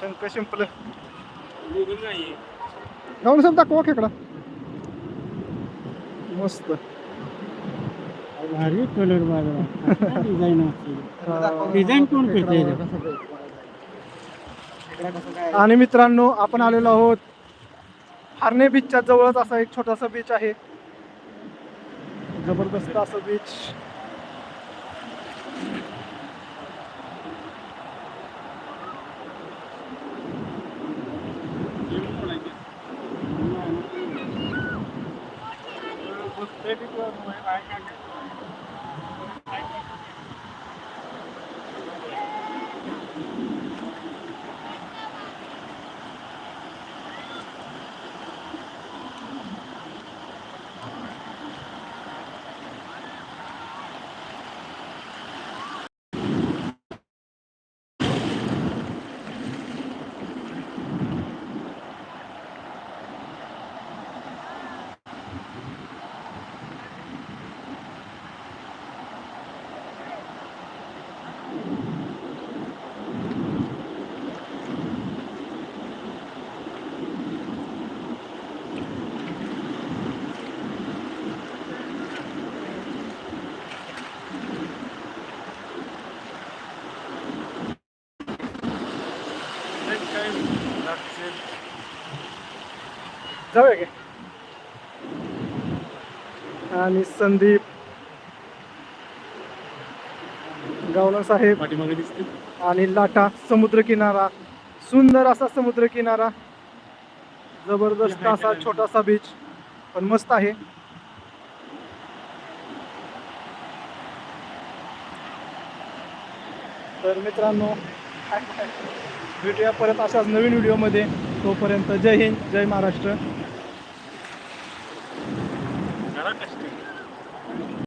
शंख शिंपलं. नाही गाऊन साहेब दाखवा खेकडा. मस्त. भारी कलर बाजरा. डिझाईन असते? डिझाईन कोण करते आणि मित्रांनो आपण आलेलो आहोत हार्ने बीचच्या जवळच. असा एक छोटासा बीच आहे. जबरदस्त असं beach Maybe go the way I जाऊया की. आणि संदीप गावला साहेब. पाठीमागे दिसते. आणि लाटा समुद्र किनारा सुंदर असा समुद्र किनारा जबरदस्त असा छोटासा बीच पण मस्त आहे. तर मित्रांनो भेटूया परत अशाच नवीन व्हिडिओमध्ये. तोपर्यंत जय हिंद जय महाराष्ट्र.